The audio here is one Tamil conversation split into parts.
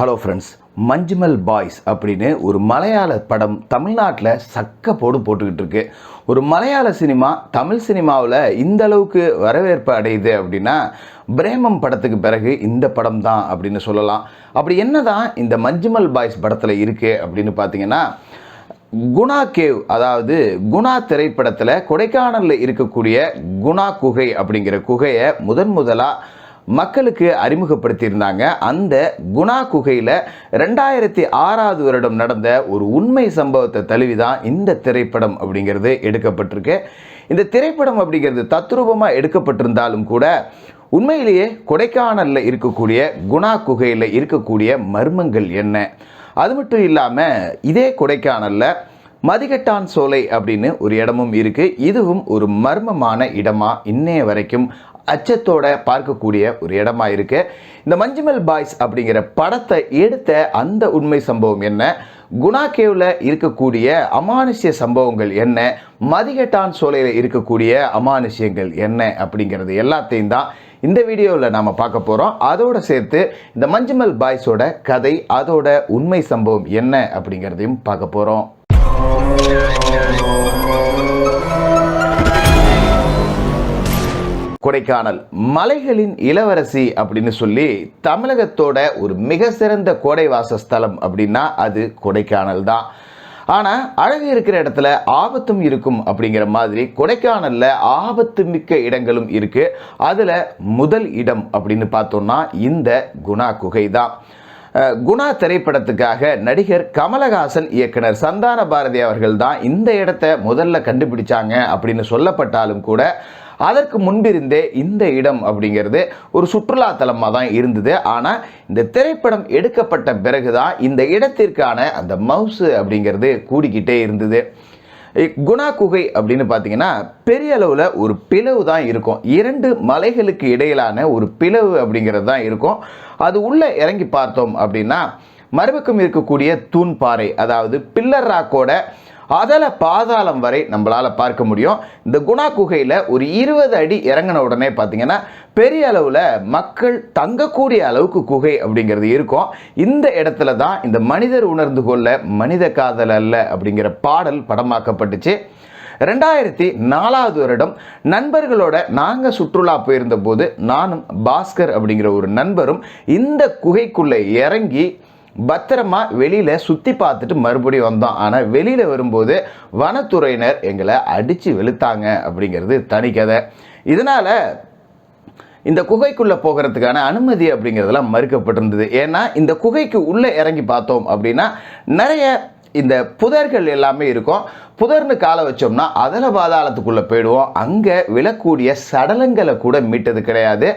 ஹலோ ஃப்ரெண்ட்ஸ் மஞ்சுமல் பாய்ஸ் அப்படின்னு ஒரு மலையாள படம் தமிழ்நாட்டில் சக்க போடு போட்டுக்கிட்டு இருக்கு. ஒரு மலையாள சினிமா தமிழ் சினிமாவில் இந்த அளவுக்கு வரவேற்பு அடையுது அப்படின்னா பிரேமம் படத்துக்கு பிறகு இந்த படம் தான் அப்படின்னு சொல்லலாம். அப்படி என்ன தான் இந்த மஞ்சுமல் பாய்ஸ் படத்தில் இருக்குது அப்படின்னு பார்த்தீங்கன்னா குணா கேவ் அதாவது குணா திரைப்படத்தில் கொடைக்கானலில் இருக்கக்கூடிய குணா குகை அப்படிங்கிற குகையை முதன் முதலாக மக்களுக்கு அறிமுகப்படுத்தியிருந்தாங்க. அந்த குணா குகையில் ரெண்டாயிரத்தி ஆறாவது வருடம் நடந்த ஒரு உண்மை சம்பவத்தை தழுவி தான் இந்த திரைப்படம் அப்படிங்கிறது எடுக்கப்பட்டிருக்கு. இந்த திரைப்படம் அப்படிங்கிறது தத்ரூபமாக எடுக்கப்பட்டிருந்தாலும் கூட உண்மையிலேயே கொடைக்கானலில் இருக்கக்கூடிய குணா குகையில் இருக்கக்கூடிய மர்மங்கள் என்ன? அது மட்டும் இல்லாமல் இதே கொடைக்கானலில் மதிகட்டான் சோலை அப்படின்னு ஒரு இடமும் இருக்குது இதுவும் ஒரு மர்மமான இடமா இன்னைய வரைக்கும் அச்சத்தோட பார்க்கக்கூடிய ஒரு இடமா இருக்கு. இந்த மஞ்சுமல் பாய்ஸ் அப்படிங்கிற படத்தை எடுத்த அந்த உண்மை சம்பவம் என்ன? குணா கேவில் இருக்கக்கூடிய அமானுஷ்ய சம்பவங்கள் என்ன? மதிகட்டான் சோலையில் இருக்கக்கூடிய அமானுஷ்யங்கள் என்ன? அப்படிங்கிறது எல்லாத்தையும் தான் இந்த வீடியோவில் நாம் பார்க்க போகிறோம் அதோடு சேர்த்து இந்த மஞ்சுமல் பாய்ஸோட கதை அதோட உண்மை சம்பவம் என்ன அப்படிங்கிறதையும் பார்க்க போகிறோம் கொடைக்கானல். மலைகளின் இளவரசி அப்படின்னு சொல்லி தமிழகத்தோட ஒரு மிக சிறந்த கோடை வாசஸ்தலம் அப்படின்னா அது கொடைக்கானல் தான். ஆனால் அழகு இருக்கிற இடத்துல ஆபத்தும் இருக்கும் அப்படிங்கிற மாதிரி கொடைக்கானலில் ஆபத்து மிக்க இடங்களும் இருக்குது அதில் முதல் இடம் அப்படின்னு பார்த்தோம்னா இந்த குணா குகை தான். குணா திரைப்படத்துக்காக நடிகர் கமலஹாசன் இயக்குனர் சந்தான பாரதி அவர்கள் தான் இந்த இடத்த முதல்ல கண்டுபிடிச்சாங்க அப்படின்னு சொல்லப்பட்டாலும் கூட அதற்கு முன்பிருந்தே இந்த இடம் அப்படிங்கிறது ஒரு சுற்றுலா தலமாக தான் இருந்தது. ஆனால் இந்த திரைப்படம் எடுக்கப்பட்ட பிறகுதான் இந்த இடத்திற்கான அந்த மவுசு அப்படிங்கிறது கூடிக்கிட்டே இருந்தது. குணா குகை அப்படின்னு பார்த்தீங்கன்னா பெரிய அளவில் ஒரு பிளவு தான் இருக்கும். இரண்டு மலைகளுக்கு இடையிலான ஒரு பிளவு அப்படிங்கிறது தான் இருக்கும். அது உள்ளே இறங்கி பார்த்தோம் அப்படின்னா மறுபக்கம் இருக்கக்கூடிய தூண் பாறை அதாவது பில்லர் ராக்கோட அதில் பாதாளம் வரை நம்மளால் பார்க்க முடியும். இந்த குணா குகையில் ஒரு இருபது அடி இறங்கின உடனே பார்த்தீங்கன்னா பெரிய அளவில் மக்கள் தங்கக்கூடிய அளவுக்கு குகை அப்படிங்கிறது இருக்கும். இந்த இடத்துல தான் இந்த மனிதர் உணர்ந்து கொள்ள மனித காதல் அல்ல அப்படிங்கிற பாடல் படமாக்கப்பட்டுச்சு. ரெண்டாயிரத்தி நாலாவது வருடம் நண்பர்களோட நாங்கள் சுற்றுலா போயிருந்த போது நானும் பாஸ்கர் அப்படிங்கிற ஒரு நண்பரும் இந்த குகைக்குள்ளே இறங்கி பத்திரமா வெளியில் சுற்றி பார்த்துட்டு மறுபடியும் வந்தோம் ஆனால் வெளியில் வரும்போது வனத்துறையினர் எங்களை அடித்து வெளுத்தாங்க அப்படிங்கிறது தனிக்கதை இதனால் இந்த குகைக்குள்ளே போகிறதுக்கான அனுமதி அப்படிங்கிறதெல்லாம் மறுக்கப்பட்டிருந்தது. ஏன்னா இந்த குகைக்கு உள்ளே இறங்கி பார்த்தோம் அப்படின்னா நிறைய இந்த புதர்கள் எல்லாமே இருக்கும். புதர்னு காலை வச்சோம்னா அதில் பாதாளத்துக்குள்ளே போயிடுவோம். அங்கே விழக்கூடிய சடலங்களை கூட மீட்டது கிடையாது.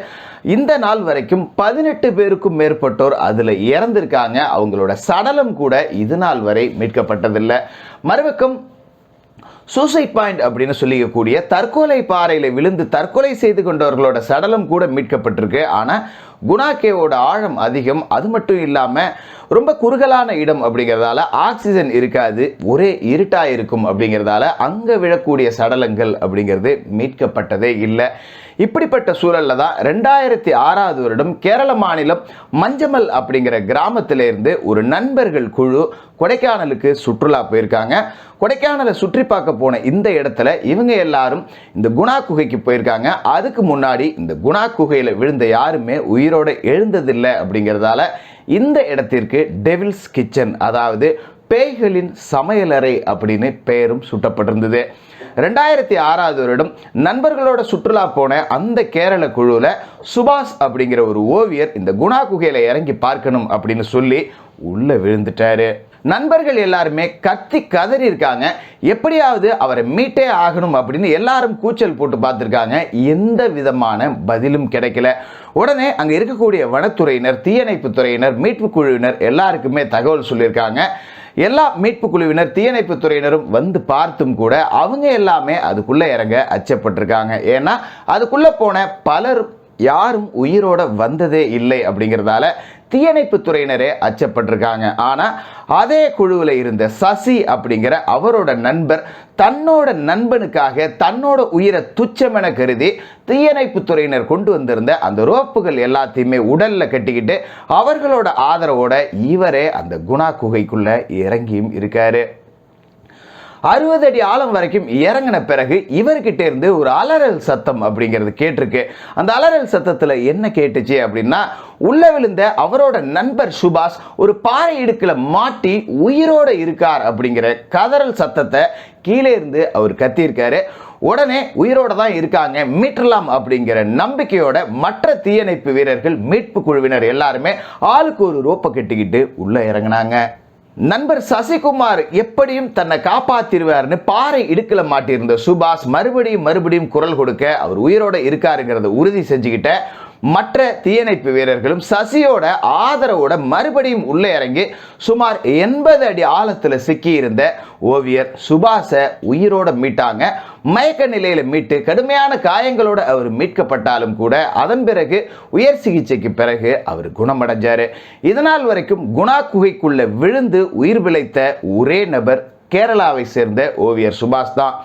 இந்த நாள் வரைக்கும் பதினெட்டு பேருக்கும் மேற்பட்டோர் அதில் இறந்திருக்காங்க. அவங்களோட சடலம் கூட இது நாள் வரை மீட்கப்பட்டதில்லை. மறுபக்கம் சூசைட் பாயிண்ட் அப்படின்னு சொல்லிக்கக்கூடிய தற்கொலை பாறையில் விழுந்து தற்கொலை செய்து கொண்டவர்களோட சடலம் கூட மீட்கப்பட்டிருக்கு. ஆனால் குணாக்கேவோட ஆழம் அதிகம். அது மட்டும் இல்லாமல் ரொம்ப குறுகலான இடம் அப்படிங்கிறதால ஆக்சிஜன் இருக்காது. ஒரே இருட்டாக இருக்கும் அப்படிங்கிறதால அங்கே விழக்கூடிய சடலங்கள் அப்படிங்கிறது மீட்கப்பட்டதே இல்லை. இப்படிப்பட்ட சூழல்ல தான் ரெண்டாயிரத்தி ஆறாவது வருடம் கேரள மாநிலம் மஞ்சமல் அப்படிங்கிற கிராமத்திலிருந்து ஒரு நண்பர்கள் குழு கொடைக்கானலுக்கு சுற்றுலா போயிருக்காங்க. கொடைக்கானலை சுற்றி பார்க்க போன இந்த இடத்துல இவங்க எல்லாரும் இந்த குணா குகைக்கு போயிருக்காங்க. அதுக்கு முன்னாடி இந்த குணா குகையில் விழுந்த யாருமே உயிரோட எழுந்ததில்லை அப்படிங்கிறதால இந்த இடத்திற்கு டெவில்ஸ் கிச்சன் அதாவது பேய்களின் சமையலறை அப்படின்னு பெயரும் சுட்டப்பட்டிருந்தது. ரெண்டாயிரத்தி ஆறாவது வருடம் நண்பர்களோட சுற்றுலா போன அந்த கேரள குழுவில் சுபாஷ் அப்படிங்கிற ஒரு ஓவியர் இந்த குணா குகையில் இறங்கி பார்க்கணும் அப்படின்னு சொல்லி உள்ளே விழுந்துட்டாரு. நண்பர்கள் எல்லாருமே கத்தி கதறி இருக்காங்க. எப்படியாவது அவரை மீட்டே ஆகணும் அப்படின்னு எல்லாரும் கூச்சல் போட்டு பார்த்துருக்காங்க. எந்த விதமான பதிலும் கிடைக்கல. உடனே அங்கே இருக்கக்கூடிய வனத்துறையினர் தீயணைப்பு துறையினர் மீட்பு குழுவினர் எல்லாருக்குமே தகவல் சொல்லியிருக்காங்க. எல்லா மீட்பு குழுவினர் தீயணைப்பு துறையினரும் வந்து பார்த்தும் கூட அவங்க எல்லாமே அதுக்குள்ளே இறங்க அச்சப்பட்டிருக்காங்க. ஏன்னா அதுக்குள்ளே போன பலர் யாரும் உயிரோட வந்ததே இல்லை அப்படிங்கிறதால தீயணைப்பு துறையினரே அச்சப்பட்டிருக்காங்க. ஆனால் அதே குழுவில் இருந்த சசி அப்படிங்கிற அவரோட நண்பர் தன்னோட நண்பனுக்காக தன்னோட உயிரை துச்சமென கருதி தீயணைப்பு துறையினர் கொண்டு வந்திருந்த அந்த ரோப்புகள் எல்லாத்தையுமே உடல்ல கட்டிக்கிட்டு அவர்களோட ஆதரவோட இவரே அந்த குணா குகைக்குள்ள இறங்கியும் இருக்காரு. அறுபது அடி ஆழம் வரைக்கும் இறங்கின பிறகு இவர்கிட்ட இருந்து ஒரு அலறல் சத்தம் அப்படிங்கிறது கேட்டிருக்கு. அந்த அலறல் சத்தத்தில் என்ன கேட்டுச்சு அப்படின்னா உள்ள விழுந்த அவரோட நண்பர் சுபாஷ் ஒரு பாறை இடுக்கில் மாட்டி உயிரோட இருக்கார் அப்படிங்கிற கதறல் சத்தத்தை கீழே இருந்து அவர் கத்தியிருக்காரு. உடனே உயிரோட தான் இருக்காங்க மீட்டலாம் அப்படிங்கிற நம்பிக்கையோட மற்ற தீயணைப்பு வீரர்கள் மீட்பு குழுவினர் எல்லாருமே ஆளுக்கு ஒரு ரோப்பை கட்டிக்கிட்டு உள்ள இறங்கினாங்க. நண்பர் சசிகுமார் எப்படியும் தன்னை காப்பாத்திருவார்னு பாறை இடுக்கல மாட்டியிருந்த சுபாஷ் மறுபடியும் மறுபடியும் குரல் கொடுக்க அவர் உயிரோட இருக்காருங்கிறத உறுதி செஞ்சுக்கிட்ட மற்ற தீயணைப்பு வீரர்களும் சசியோட ஆதரவோட மறுபடியும் உள்ளே இறங்கி சுமார் எண்பது அடி ஆழத்தில் சிக்கியிருந்த ஓவியர் சுபாஷை உயிரோட மீட்டாங்க. மயக்க நிலையில மீட்டு கடுமையான காயங்களோட அவர் மீட்கப்பட்டாலும் கூட அதன் பிறகு உயர் சிகிச்சைக்கு பிறகு அவர் குணமடைஞ்சாரு. இதனால் வரைக்கும் குணா குகைக்குள்ள விழுந்து உயிர் பிழைத்த ஒரே நபர் கேரளாவை சேர்ந்த ஓவியர் சுபாஷ் தான்.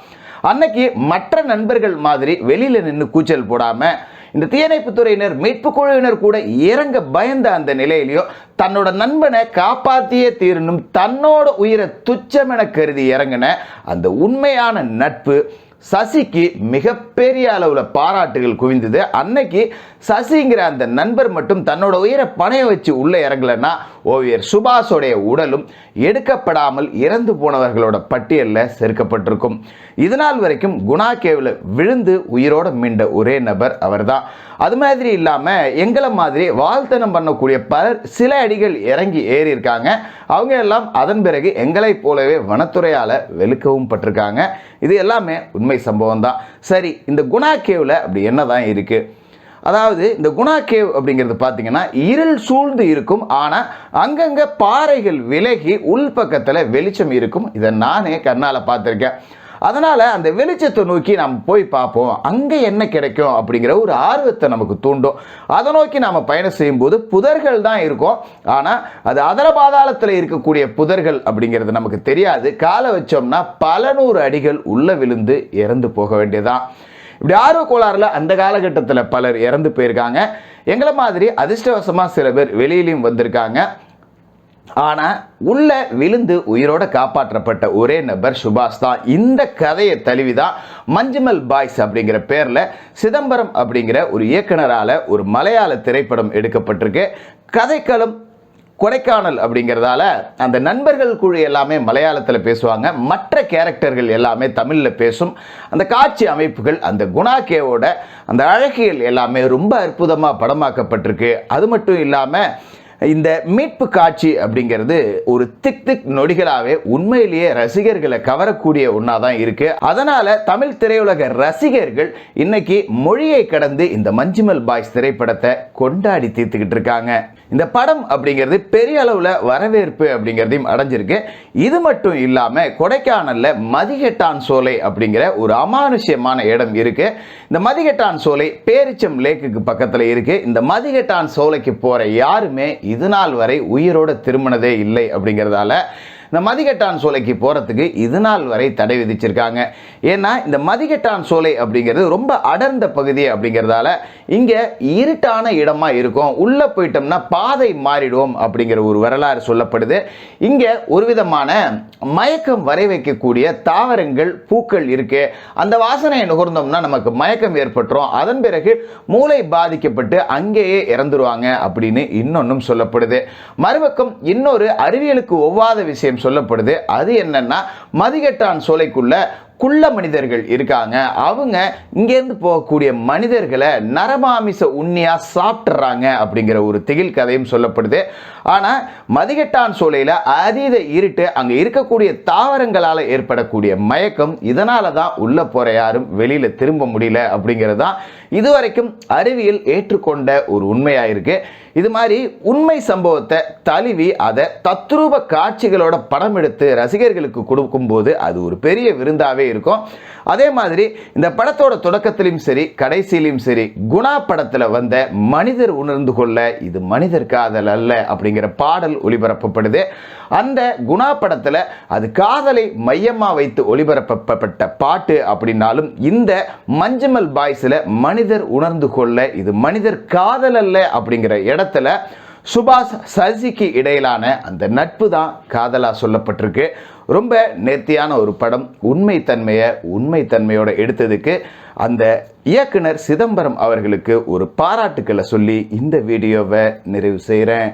அன்னைக்கு மற்ற நண்பர்கள் மாதிரி வெளியில நின்று கூச்சல் போடாமல் இந்த தீயணைப்பு துறையினர் மீட்பு குழுவினர் கூட இறங்க பயந்த அந்த நிலையிலையும் தன்னோட நண்பனை காப்பாற்றியே தீரணும் தன்னோட உயிரை துச்சமென கருதி இறங்கின அந்த உண்மையான நட்பு சசிக்கு மிகப்பெரிய அளவில் பாராட்டுகள் குவிந்தது. அன்னைக்கு சசிங்கிற அந்த நண்பர் மட்டும் தன்னோட உயிரை பணைய வச்சு உள்ளே இறங்கலைன்னா ஓவியர் சுபாஷோடைய உடலும் எடுக்கப்படாமல் இறந்து போனவர்களோட பட்டியலில் சேர்க்கப்பட்டிருக்கும். இதனால் வரைக்கும் குணா கேவில் விழுந்து உயிரோட மீண்ட ஒரே நபர் அவர்தான். அது மாதிரி இல்லாமல் எங்களை மாதிரி வாழ்த்தனம் பண்ணக்கூடிய பலர் சில அடிகள் இறங்கி ஏறி இருக்காங்க அவங்க எல்லாம் அதன் பிறகு எங்களைப் போலவே வனத்துறையால் வெளுக்கவும் பட்டிருக்காங்க. இது எல்லாமே உண்மை சம்பவம் தான் சரி இந்த குணா கேவில் அப்படி என்ன தான் இருக்குது அதாவது இந்த குணா கேவ் அப்படிங்கிறது பார்த்தீங்கன்னா இருள் சூழ்ந்து இருக்கும். ஆனால் அங்கங்கே பாறைகள் விலகி உள்பக்கத்தில் வெளிச்சம் இருக்கும். இதை நானே கண்ணால் பார்த்துருக்கேன். அதனால் அந்த வெளிச்சத்தை நோக்கி நம்ம போய் பார்ப்போம். அங்கே என்ன கிடைக்கும் அப்படிங்கிற ஒரு ஆர்வத்தை நமக்கு தூண்டும். அதை நோக்கி நாம் பயணம் செய்யும்போது புதர்கள் தான் இருக்கும். ஆனால் அது அதர பாதாளத்தில் இருக்கக்கூடிய புதர்கள் அப்படிங்கிறது நமக்கு தெரியாது. காலை வச்சோம்னா பல நூறு அடிகள் உள்ளே விழுந்து இறந்து போக வேண்டியதான் இப்படி ஆர்வ கோளாறுல அந்த காலகட்டத்தில் பலர் இறந்து போயிருக்காங்க. எங்களை மாதிரி அதிர்ஷ்டவசமாக சில பேர் வெளியிலையும் வந்திருக்காங்க. ஆனால் உள்ள விழுந்து உயிரோட காப்பாற்றப்பட்ட ஒரே நபர் சுபாஷ் தான். இந்த கதையை தழுவி தான் மஞ்சுமல் பாய்ஸ் அப்படிங்கிற பேரில் சிதம்பரம் அப்படிங்கிற ஒரு இயக்குனரால் ஒரு மலையாள திரைப்படம் எடுக்கப்பட்டிருக்கு. கதைக்களம் கொடைக்கானல் அப்படிங்கிறதால அந்த நண்பர்கள் குழு எல்லாமே மலையாளத்தில் பேசுவாங்க. மற்ற கேரக்டர்கள் எல்லாமே தமிழில் பேசும். அந்த காட்சி அமைப்புகள் அந்த குணாகேவோட அந்த அழகியல் எல்லாமே ரொம்ப அற்புதமாக படமாக்கப்பட்டிருக்கு. அது மட்டும் இல்லாமல் இந்த மீட்பு காட்சி அப்படிங்கிறது ஒரு திக் திக் நொடிகளாகவே உண்மையிலேயே ரசிகர்களை கவரக்கூடிய ஒன்றா தான் இருக்குது அதனால் தமிழ் திரையுலக ரசிகர்கள் இன்னைக்கு மொழியை கடந்து இந்த மஞ்சுமல் பாய்ஸ் திரைப்படத்தை கொண்டாடி தீர்த்துக்கிட்டு இருக்காங்க. இந்த படம் அப்படிங்கிறது பெரிய அளவில் வரவேற்பு அப்படிங்கிறதையும் அடைஞ்சிருக்கு. இது மட்டும் இல்லாமல் கொடைக்கானலில் மதிகெட்டான் சோலை அப்படிங்கிற ஒரு அமானுஷ்யமான இடம் இருக்குது இந்த மதிகெட்டான் சோலை பேரிச்சம் லேக்குக்கு பக்கத்தில் இருக்குது இந்த மதிகெட்டான் சோலைக்கு போகிற யாருமே இது நாள் வரை உயிரோட திரும்பினதே இல்லை அப்படிங்கிறதால இந்த மதிகட்டான் சோலைக்கு போகிறதுக்கு இது நாள் வரை தடை விதிச்சிருக்காங்க. ஏன்னா இந்த மதிகட்டான் சோலை அப்படிங்கிறது ரொம்ப அடர்ந்த பகுதி அப்படிங்கிறதால இங்கே இருட்டான இடமா இருக்கும். உள்ளே போயிட்டோம்னா பாதை மாறிடுவோம் அப்படிங்கிற ஒரு வரலாறு சொல்லப்படுது. இங்கே ஒரு விதமான மயக்கம் வரை வைக்கக்கூடிய தாவரங்கள் பூக்கள் இருக்கு. அந்த வாசனையை நுகர்ந்தோம்னா நமக்கு மயக்கம் ஏற்பட்டுரும். அதன் பிறகு மூளை பாதிக்கப்பட்டு அங்கேயே இறந்துருவாங்க அப்படின்னு இன்னொன்னும் சொல்லப்படுது. மறுபக்கம் இன்னொரு அறிவியலுக்கு ஒவ்வாத விஷயம் சொல்லப்படுது. அது என்னன்னா மதிகெட்டான் சோலைக்குள்ள குள்ள மனிதர்கள் இருக்காங்க. அவங்க இங்கேருந்து போகக்கூடிய மனிதர்களை நரமாமிச உண்ணியாக சாப்பிட்றாங்க அப்படிங்கிற ஒரு திகில் கதையும் சொல்லப்படுது. ஆனால் மதிகெட்டான் சோலையில் அதீத இருட்டு அங்கே இருக்கக்கூடிய தாவரங்களால் ஏற்படக்கூடிய மயக்கம் இதனால தான் உள்ளே போகிற யாரும் வெளியில் திரும்ப முடியல அப்படிங்கிறது தான் இதுவரைக்கும் அறிவியல் ஏற்றுக்கொண்ட ஒரு உண்மையாக இருக்குது இது மாதிரி உண்மை சம்பவத்தை தழுவி அதை தத்ரூப காட்சிகளோட படம் எடுத்து ரசிகர்களுக்கு கொடுக்கும்போது அது ஒரு பெரிய விருந்தாவே இருக்கும். அதே மாதிரி இந்த படத்தோட தொடக்கத்திலையும் சரி கடைசியிலையும் சரி குணா படத்தில் வந்த மனிதர் உணர்ந்து கொள்ள இது மனிதர் காதல் அல்ல அப்படிங்கிற பாடல் ஒளிபரப்பப்படுது. அந்த குணா படத்தில் அது காதலை மையமாக வைத்து ஒளிபரப்பப்பட்ட பாட்டு அப்படின்னாலும் இந்த மஞ்சுமல் பாய்ஸில் மனிதர் உணர்ந்து கொள்ள இது மனிதர் காதல் அல்ல அப்படிங்கிற இடத்துல சுபாஷ் சசிக்கு இடையிலான அந்த நட்பு தான் காதலாக சொல்லப்பட்டிருக்கு. ரொம்ப நேர்த்தியான ஒரு படம் உண்மைத்தன்மையை உண்மைத்தன்மையோட எடுத்ததுக்கு அந்த இயக்குனர் சிதம்பரம் அவர்களுக்கு ஒரு பாராட்டுக்களை சொல்லி இந்த வீடியோவை நிறைவு செய்கிறேன்